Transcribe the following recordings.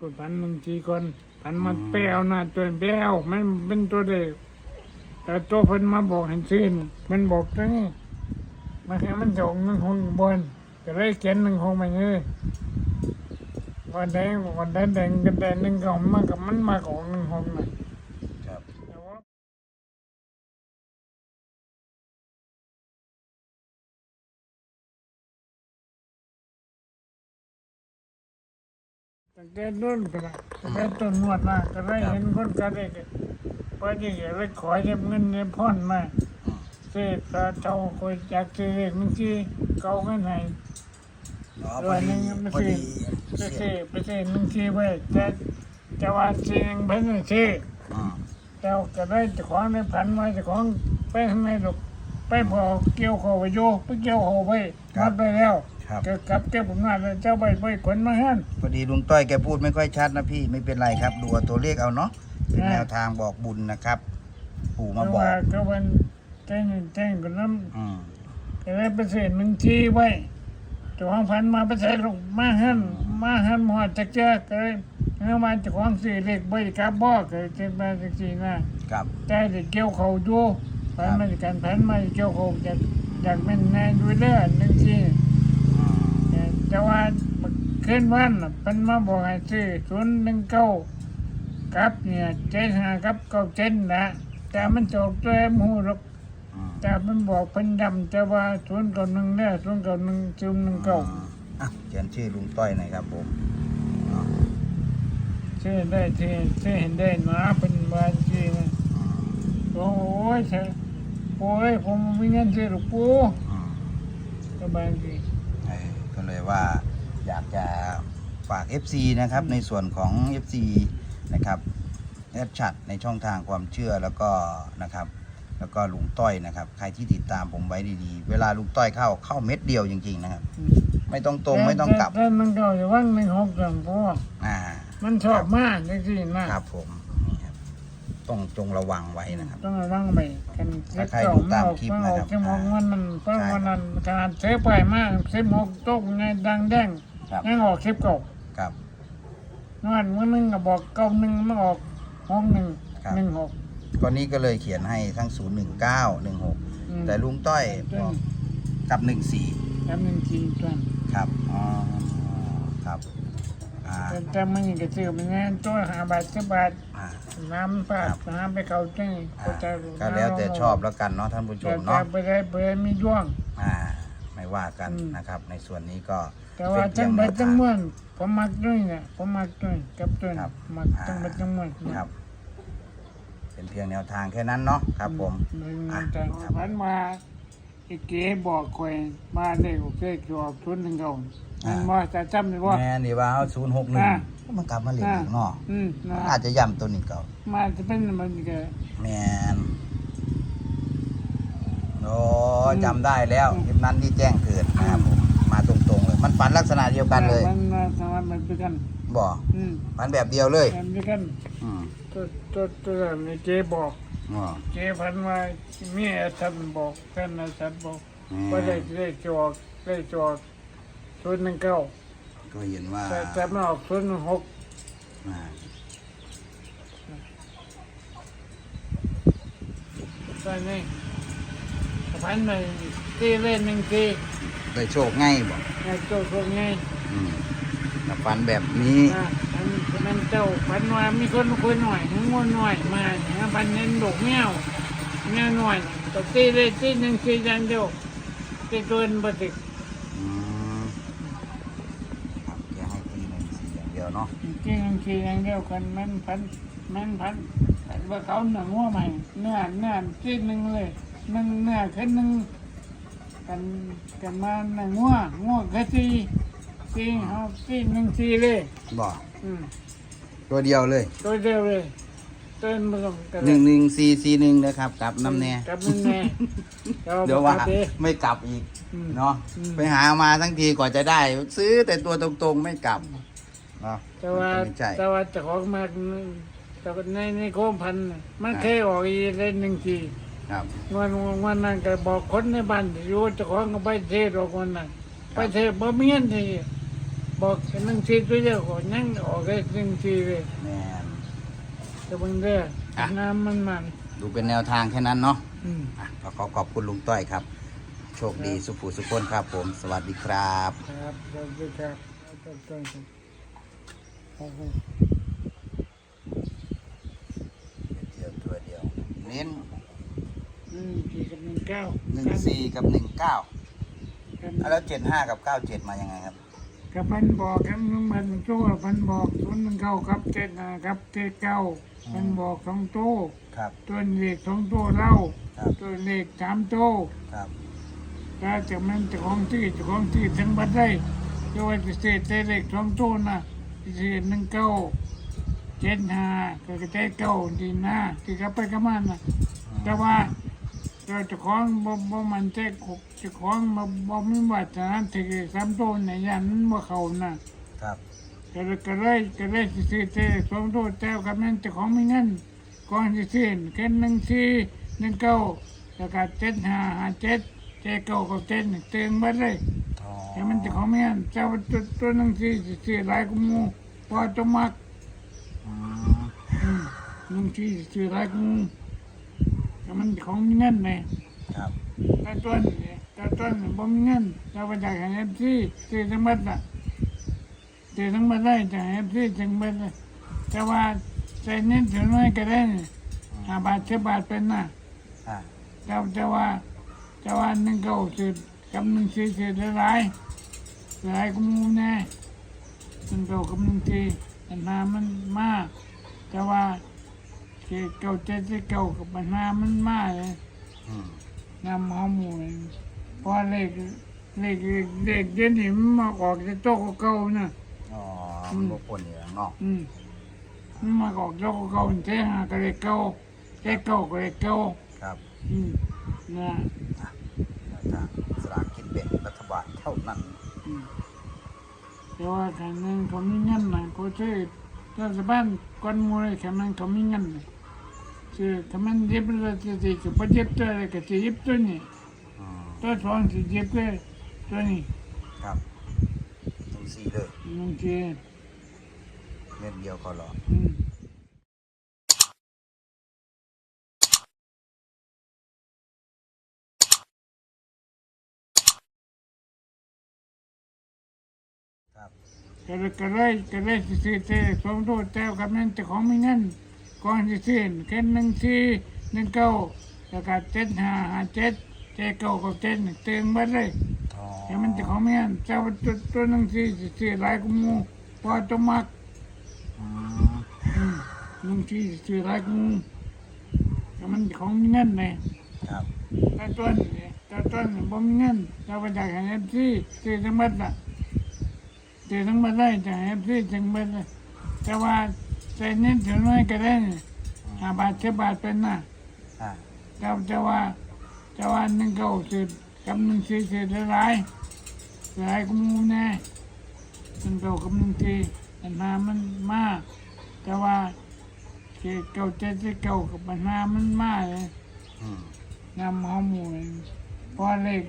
ก็พันหนึ่งทีคนพันมันแปลวนะตัวแปลวมันเป็นตัวเด็กแต่ตัวเพิ่นมาบอกเห้ซื้อนี่มันบอกตรงนี้มันแค่มันส่งหนึ่งหงบนก็เลยเขียนหนึ่งหงไปเลยวันแดงวันแดงแดงกันแดงหนึ่งก็มากับมันมาของหนึ่งหงน่ะ ตั้งแต่นู้นไปละตั้งแต่ต้นนวดมาก็ได้เห็นคนก็ได้พอดีก็เลยขอเก็บเงินในพ่อนมาเศษพระเจ้าคอยจากซื้อเลขบางทีเก่าไม่ไหนอ๋อเอพออดีนี่ไม่พอใช่ดีไปเซ่ไปเซ่บางทีไว้แต่จะว่าเสียงเพิ่นเซ่อืมเจ้าก็ได้เจ้าของในพันไว้เจ้าของไปข้างในหรอกไปพอเกี่ยวเขาไปโยไปเกี่ยวเขาไปมัดไปแล้ว ครับก็กลับเก็บผมมาแล้วเจ้าใบใบขนมาให้พอดีลุงต้อยแกพูดไม่ค่อยชัดนะพี่ไม่เป็นไรครับ ดูเอาตัวเลขเอาเนาะเป็นแนวทางบอกบุญนะครับ ปู่มาแต่บอกว่าก็วันแจ้งแจ้งกันน้อืมำก็ได้ไปเศษหนึ่งทีไว้เจ้าของพันมาไปใส่ลงมาหันมาหันหมอจักเจ้าก็เลยเมื่อมาเจ้าของสื่อเล็กใบกับบ่ก็เจ็บมาจักสีน่ะครับแต่จะเกี่ยวเขาอยู่พันมาจากการพันมาเกี่ยวเขาจากจากแม่นแน่ด้วยเด้อหนึ่งทีอืม แต่ว่าขึ้นวันน่ะเป็นมาบอกให้ซื้อศูนย์หนึ่งเก้ากับเนี่ยเจ็ดห้ากับเก้าเจ็ดนะแต่มันจบตัวหมูหรอกอืมแต่มันบอกเป็นดำแต่ว่าศูนย์เก้าหนึ่งเนี่ยศูนย์เก้าหนึ่งศูนย์หนึ่งเก้าอะเขียนชื่อลุงต้อยหน่อยครับผมเนาะซื้อได้ที่ซื้อเห็นได้นะเป็นบานที่นะอืมโอ้ยใช่โอ้ยผมไม่มีเงินซื้อหรอกปูอืมก็บางที เออก็เลยว่าอยากจะฝาก FC นะครับในส่วนของ FC นะครับแอดชัดในช่องทางความเชื่อแล้วก็นะครับ แล้วก็ลุงต้อยนะครับ ใครที่ติดตามผมไว้ดีๆ เวลาลุงต้อยเข้าเข้าเม็ดเดียวจริงๆนะครับ ไม่ต้องตรงไม่ต้องกลับแต่มันก็อย่าว่างหนึ่งหกกันเพราะว่าอ่ามันชอบมากจริงๆนะครับผมนี่ครับ ต้องจงระวังไว้นะครับ ต้องระวังไปกันถ้าใครดูตามคลิปนะครับเก็บออกมันมันเพราะใช่วันนั้นการเซฟไปมากเซฟหกตกในดังแดงครับยังออกคลิปเก่าครับ นั่นเมื่อนึงก็บอกเก้าหนึ่งมันออกหกหนึ่งครับ หนึ่งหกก็นี้ก็เลยเขียนให้ทั้ง 0 1 9 1 6 อืมแต่ลุงต้อยบอกกับ1จำหนึ่งทีจน4ครับ อ๋อ ครับ อ่าแต่จำมันก็ซื้อมันแน่ตัวหาบาทสิบบาทอ่าน้ำปาดน้ำไปเขาจังก็จะรู้ก็แล้วแต่ชอบแล้วกันเนาะท่านผู้ชแต่มแต่เนาะ ไปได้ไปได้มีดวง อ่า ไม่ว่ากันอืม นะครับ ในส่วนนี้ก็แต่ว่าเป็นเพีจัยงงไปแนวจัทางงม่วนผมมักด้วยเนี่ยผมมักด้วยกับด้วยครับมักจังไปจังม่วนครับ เป็นเพียงแนวทางแค่นั้นเนาะครับผม อืมอะแต่ครับพันมา อีกเก๋บอกคอยมาได้โอเคจอบทุนหนึ่งเก่ามันว่าจะจำได้ว่าแม่นี่ว่าเอาศูนย์หกหนึ่งอ่ามันกลับมาเล่นอีกเนาะอืมนะอาจจะย่ำตัวนี้เก่ามาจะเป็นมันก็แมนโอ้จำได้แล้วคลิปนั้นที่แจ้งเกิดนะครับผมมาตรงๆเลย มันฝันลักษณะเดียวกันเลย มันมาทำมันเป็นกันบอกอืมฝันแบบเดียวเลยมันเป็นกันอืมตัวตัวตัวนี่เก๋บอกอ๋อ เก๋พันมามีอาจารย์บอกแฟนอาจารย์บอกอืมว่าได้ได้จอกได้จอกทุนหนึ่งเก้าก็เห็นว่าแต่แต่ไม่ออกทุนย์หกอ่าตอนนี้พันในที่เล่นหนึ่งที่ได้โชคง่ายบอกในตัวพวกนี้อืมแต่ฝันแบบนี้ นะมันมันเจ้าพันว่ามีคนคุยหน่อยงวลหน่อยมาเนี่ยพันเน้นดอกเงี้ยวเงี้ยวหน่อยก็ตีเลยตีหนึ่งตีอย่างเดียวตีตัวปฏิอืมครับแกให้ตีหนึ่งสี่อย่างเดียวเนาะตีหนึ่งตีอย่างเดียวกันแม่นพันแม่นพันแต่ว่าเขาหนังหัวใหม่เนื้อเนื้อตีหนึ่งเลยหนึ่งเนื้อขึ้นหนึ่งกันกันมาหนังหัวหัวกะตีตีเขาตีหนึ่งตีเลยบอก อืมตัวเดียวเลยตัวเดียวเลยตัวไม่ต้องกันหนึ่งหนึ่งสี่สี่หนึ่งนะครับกลับน้ำแน่กับน้ำแน่เดี๋ยวว่าปกติไม่กลับอีกอืมเนาะอืม ไปหามาทั้งทีกว่าจะได้ ซื้อแต่ตัวตรงๆไม่กลับเนาะแต่ว่าไม่ใช่แต่ว่าเจะของมากแต่ว่าในในโคมพันธุ์น่ะมันเคยออกอีเล่นหนึ่งทีครับวันวันนั้นก็บอกคนในบ้านอยู่เจะของก็ไปเทศออกวันนั้นไปเทศบ่มีเงินที บอกเป็นหนึ่งทีตัวเดียวก่อนยังออกได้หนึ่งทีเลยแม่นแต่บางเรื่องอะน้ำมันมันดูเป็นแนวทางแค่นั้นเนาะอืมอะก็ขอขอบคุณลุงต้อยครับ โชคดีสุขสุขคนครับผม สวัสดีครับ ครับสวัสดีครับต้นต้นครับขอบคุณเดียวตัวเดียว เน้นหนึ่งทีกับหนึ่งเก้าหนึ่งสี่กับหนึ่งเก้าครับแล้วเจ็ดห้ากับเก้าเจ็ดมายังไงครับ กับพันบอกครับนุ่มมันโจ้พันบอกศูนย์หนึ่งเก้าครับเจ็ดนะครับเจ็ดเก้าพันบอกสองโต้ครับตัวเลขสองโต้เล่าครับตัวเลขสามโต้ครับถ้าจะมันเจะของที่เจะของที่ทั้งบัดได้จะว่าจะเสียแต่เลขสองโต้นะเสียหนึ่งเก้าเจ็ดห้าก็จะได้เก้าดีหน้าที่กลับไปกับมันนะแต่ว่า เราเจะของบ่บ่มันใจกบเจะของบ่บ่มีวัฒนธรรมที่สามโต้ในยันมันบ่เข้านะครับก็เลยก็เลยก็เลยสิซื้อเต้สองตัวแต้วกับแม่นเจ้าของมีเงินก่อนสิซื้อแค่หนึ่งสี่หนึ่งเก้าแล้วก็เจ็ดห้าห้าเจ็ดเจ็ดเก้ากับเจ็ดนี่เต็มหมดเลยอ๋อแต่มันเจ้าของมีเงินเจ้าตัวตัวหนึ่งสี่สิซื้อหลายกว่าหมูเพอตัวมักอืมอืมหนึ่งสี่สิซื้อหลายกว่าหมู แต่มันเจ้าของมีเงินไงครับแต่ตัวนี่แต่ตัวนี่บ่มีเงินเราไปจากเอฟซีซื้อทั้งหมดน่ะซื้อทั้งหมดได้จากเอฟซีทั้งหมดเลยแต่ว่าใจนิดถึงน้อยก็ได้นี่ห้าบาทสิบบาทเป็นน่ะอ่าแต่แต่ว่าแต่ว่าหนึ่งเก้าสิบกับหนึ่งสี่สิบหลายหลายก็มูแน่หนึ่งเก้ากับหนึ่งสี่ปัญหามันมาก แต่ว่า เจ็ดเก้าเจ็ดสิบเก้ากับปัญหามันมากเลยอืมนำข้อมูลเพราะเลขเลขเลขเดี๋ยวนี้มันมาออกจากโต๊ะเก่าๆนะ อ๋อมันบ่ปนอยู่ข้างนอกอืมมันมาออกโต๊ะเก่าๆเท่หาก็เลขเก่าเลขเก่าก็เลขเก่าครับอืมนะแนวทางสลากกินแบ่งรัฐบาลเท่านั้นอืมแต่ว่าทางนั้นเขามีเงินนะเขาซื้อรัฐบาลก้อนหมูเลยทางนั้นเขามีเงินนะ ซื้อถ้ามันเย็บแล้วจะสิจะไปเย็บตัวอะไรก็จะเย็บตัวนี้อืมตัวสองสิเย็บเลยตัวนี้ครับตรงสี่เลยบางทีเม็ดเดียวเขาหรออืมครับก็เลยก็เลยก็เลยสิซื้อเต้สองตัวแต้วกับนั่นเจ้าของมีเงิน ก่อนสิซื้อแค่หนึ่งสี่หนึ่งเก้าแล้วก็เจ็ดห้าห้าเจ็ดเจ็ดเก้ากับเจ็ดนี่เต็มหมดเลยอ๋อแต่มันเจ้าของมีเงินเจ้าตัวตัวหนึ่งสี่สิซื้อหลายกว่าหมูเพอตัวมักอืมอืมหนึ่งสี่สิซื้อหลายกว่าหมูแต่มันเจ้าของมีเงินเลยครับแต่ตัวนี่แต่ตัวนี่บ่มีเงินเจ้าไปจากเอฟซีซื้อทั้งหมดน่ะเจอทั้งหมดได้จากเอฟซีทั้งหมดเลยแต่ว่า ใจนิดถึงน้อยก็ได้นี่ห้าบาทสิบบาทเป็นน่ะอ่าแต่แต่ว่าแต่ว่าหนึ่งเก้าสิบกับหนึ่งสี่สิบหลายหลายก็มูแน่หนึ่งเก้ากับหนึ่งสี่ปัญหามันมาก แต่ว่าเจ็ดเก้าเจ็ดสิบเก้ากับปัญหามันมากเลยอืมนำข้อมูลเพราะเลข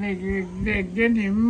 เลขเลขเลขเดี๋ยวนี้มัน